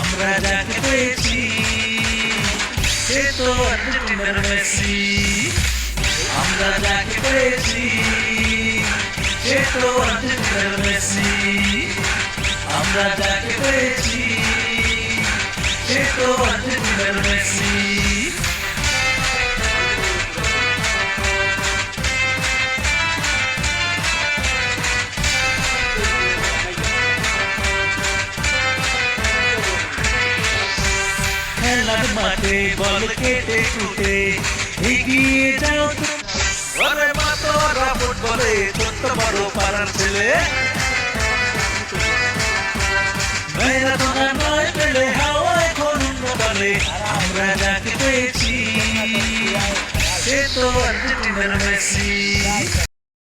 আমরা যাকে পেয়েছি, সে তো আর্জেন্টিনার মেসি। আমরা যাকে পেয়েছি, সে তো আর্জেন্টিনার মেসি। আমরা যাকে পেয়েছি সে তো আর্জেন্টিনার মেসি। খেলার মাঠে বল কেটে কুটে এগিয়ে যাও। ওরে মাতোরা ফুটবলে ছোট্ট বড় পাড়ার ছেলে ম্যারাডোনা নয় পেলে হাওয়ায় করুণ বলে আমরা যাকে পেয়েছি সে তো আর্জেন্টিনার মেসি